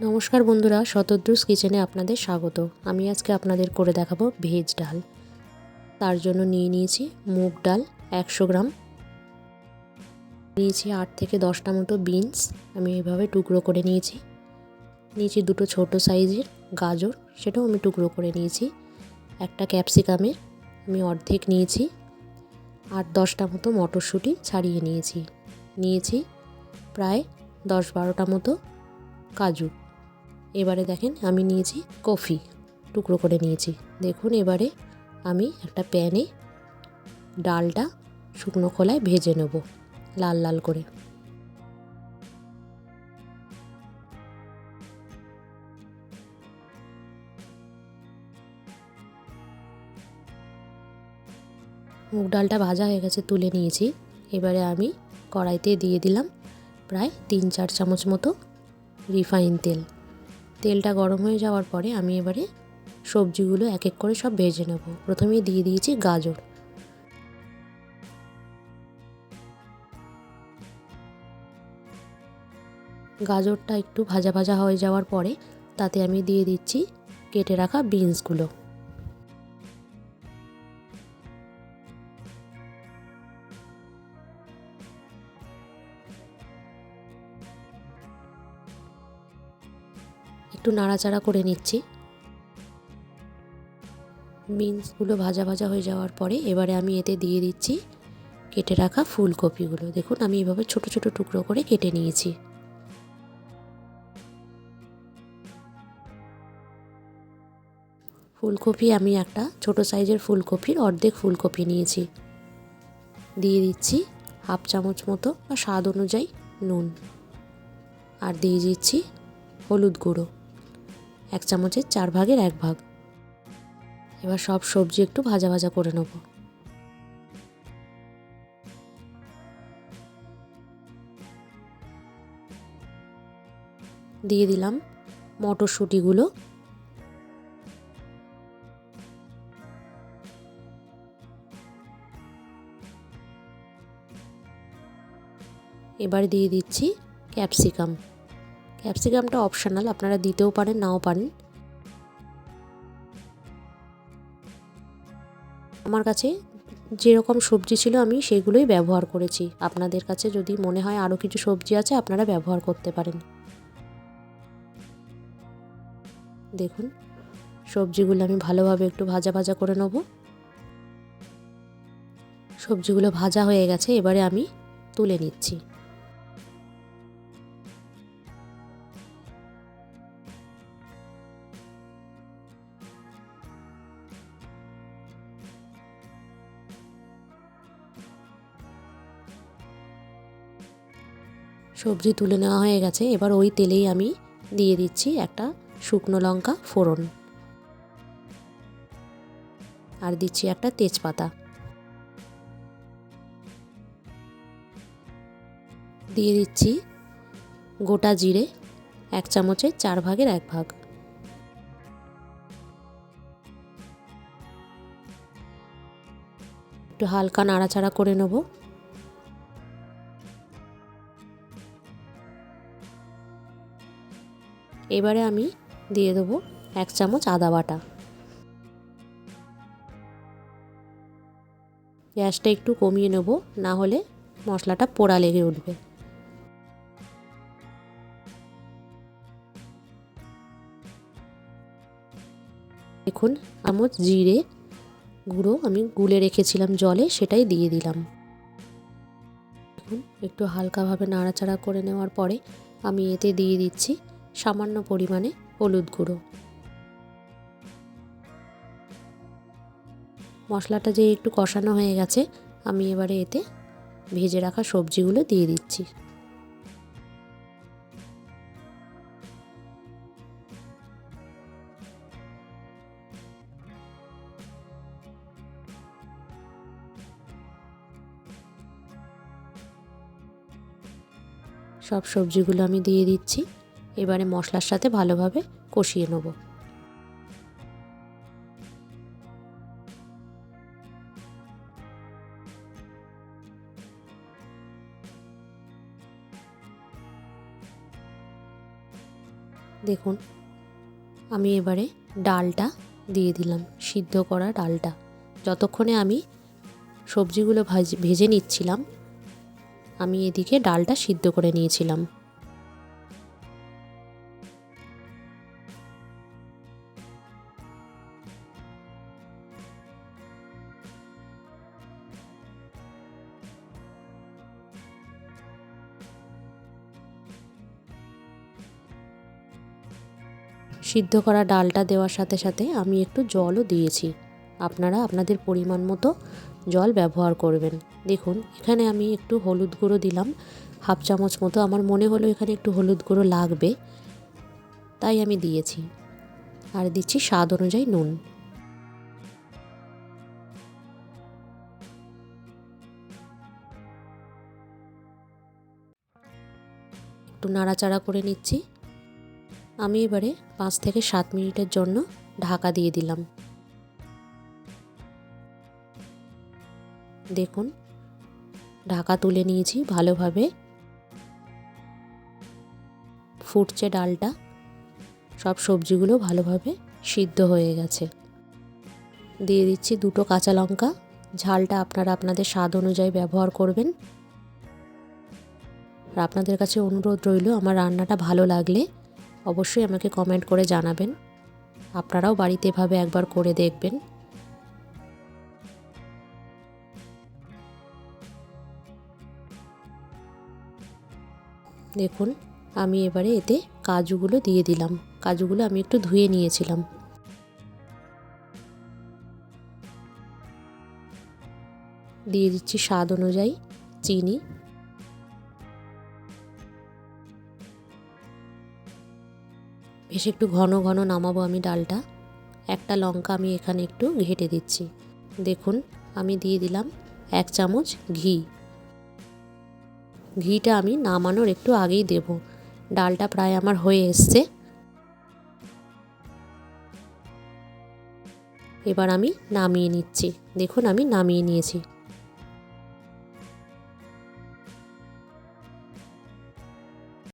নমস্কার বন্ধুরা, শতদ্রুস কিচেনে আপনাদের স্বাগত। আমি আজকে আপনাদের করে দেখাবো ভেজ ডাল। তার জন্য নিয়ে নিয়েছি মুগ ডাল একশো গ্রাম। নিয়েছি আট থেকে দশটা মতো বিনস, আমি এভাবে টুকরো করে নিয়েছি। নিয়েছি দুটো ছোট সাইজের গাজর, সেটাও আমি টুকরো করে নিয়েছি। একটা ক্যাপসিকামের আমি অর্ধেক নিয়েছি। আট দশটা মতো মটরশুঁটি ছাড়িয়ে নিয়েছি। নিয়েছি প্রায় দশ বারোটা মতো কাজু। এবারে দেখেন আমি নিয়েছি কফি, টুকরো করে নিয়েছি। দেখুন এবারে আমি একটা প্যানে ডালটা শুকনো খোলায় ভেজে নেব, লাল লাল করে। মুগ ডালটা ভাজা হয়ে গেছে, তুলে নিয়েছি। এবারে আমি কড়াইতে দিয়ে দিলাম প্রায় তিন চার চামচ মতো রিফাইন তেল। তেলটা গরম হয়ে যাওয়ার পরে আমি এবারে সবজিগুলো এক এক করে সব ভেজে নেব। প্রথমেই দিয়ে দিয়েছি গাজর। গাজরটা একটু ভাজা ভাজা হয়ে যাওয়ার পরে তাতে আমি দিয়ে দিচ্ছি কেটে রাখা বিনসগুলো। একটু নাড়াচাড়া করে নিচ্ছি। বিনসগুলো ভাজা ভাজা হয়ে যাওয়ার পরে এবারে আমি এতে দিয়ে দিচ্ছি কেটে রাখা ফুলকপিগুলো। দেখুন, আমি এভাবে ছোট ছোট টুকরো করে কেটে নিয়েছি। ফুলকপি, আমি একটা ছোট সাইজের ফুলকপির অর্ধেক ফুলকপি নিয়েছি। দিয়ে দিচ্ছি হাফ চামচ মতো বা স্বাদ অনুযায়ী নুন। আর দিয়ে দিচ্ছি হলুদ গুঁড়ো। এক চামচের চার ভাগের এক ভাগ। এবার সব সবজি একটু ভাজা ভাজা করে নেব। দিয়ে দিলাম মটরশুঁটিগুলো। এবার দিয়ে দিচ্ছি ক্যাপসিকাম। ক্যাপসিকামটা অপশনাল, আপনারা দিতেও পারেন, নাও পারেন। আমার কাছে যেরকম সবজি ছিল, আমি সেগুলোই ব্যবহার করেছি। আপনাদের কাছে যদি মনে হয় আরও কিছু সবজি আছে, আপনারা ব্যবহার করতে পারেন। দেখুন, সবজিগুলো আমি ভালোভাবে একটু ভাজা ভাজা করে নেব। সবজিগুলো ভাজা হয়ে গেছে, এবারে আমি তুলে নিচ্ছি। সবজি তুলে নেওয়া হয়ে গেছে। এবার ওই তেলেই আমি দিয়ে দিচ্ছি একটা শুকনো লঙ্কা ফোড়ন। আর দিচ্ছি একটা তেজপাতা। দিয়ে দিচ্ছি গোটা জিরে, এক চামচের চার ভাগের এক ভাগ। একটু হালকা নাড়াচাড়া করে নেব। এবারে আমি দিয়ে দেবো এক চামচ আদা বাটা। গ্যাসটা একটু কমিয়ে নেব, না হলে মশলাটা পোড়া লেগে উঠবে। এখন চামচ জিরে গুঁড়ো আমি গুলে রেখেছিলাম জলে, সেটাই দিয়ে দিলাম। একটু হালকাভাবে নাড়াচাড়া করে নেওয়ার পরে আমি এতে দিয়ে দিচ্ছি সামান্য পরিমাণে হলুদ গুঁড়ো। মশলাটা যে একটু কষানো হয়ে গেছে, আমি এবারে এতে ভেজে রাখা সবজিগুলো দিয়ে দিচ্ছি। সব সবজিগুলো আমি দিয়ে দিচ্ছি। এবারে মশলার সাথে ভালোভাবে কষিয়ে নেব। দেখুন, আমি এবারে ডালটা দিয়ে দিলাম, সিদ্ধ করা ডালটা। যতক্ষণে আমি সবজিগুলো ভাজ, ভেজে নিচ্ছিলাম, আমি এদিকে ডালটা সিদ্ধ করে নিয়েছিলাম। সিদ্ধ করা ডালটা দেওয়ার সাথে সাথে আমি একটু জলও দিয়েছি। আপনারা আপনাদের পরিমাণ মতো জল ব্যবহার করবেন। দেখুন, এখানে আমি একটু হলুদ গুঁড়ো দিলাম। হাফ চামচ মতো, আমার মনে হলো এখানে একটু হলুদ গুঁড়ো লাগবে। তাই আমি দিয়েছি। আর দিচ্ছি স্বাদ অনুযায়ী নুন। একটু নাড়াচাড়া করে নিচ্ছি। আমি এবারে পাঁচ থেকে সাত মিনিটের জন্য ঢাকা দিয়ে দিলাম। দেখুন, ঢাকা তুলে নিয়েছি ভালোভাবে। ফুটছে ডালটা, সব সবজিগুলো ভালোভাবে সিদ্ধ হয়ে গেছে। দিয়ে দিচ্ছি দুটো কাঁচা লঙ্কা, ঝালটা আপনারা আপনাদের স্বাদ অনুযায়ী ব্যবহার করবেন। আর আপনাদের কাছে অনুরোধ রইল, আমার রান্নাটা ভালো লাগলে অবশ্যই আমাকে কমেন্ট করে জানাবেন। আপনারাও বাড়িতে এভাবে একবার করে দেখবেন। দেখুন, আমি এবারে এতে কাজুগুলো দিয়ে দিলাম। কাজুগুলো আমি একটু ধুয়ে নিয়েছিলাম। দিয়ে দিচ্ছি স্বাদ অনুযায়ী চিনি। বেশ একটু ঘন ঘন নামাবো আমি ডালটা। একটা লঙ্কা আমি এখানে একটু ঘেটে দিচ্ছি। দেখুন, আমি দিয়ে দিলাম এক চামচ ঘি। ঘিটা আমি নামানোর একটু আগেই দেব। ডালটা প্রায় আমার হয়ে এসছে। এবার আমি নামিয়ে নিচ্ছি। দেখুন, আমি নামিয়ে নিয়েছি।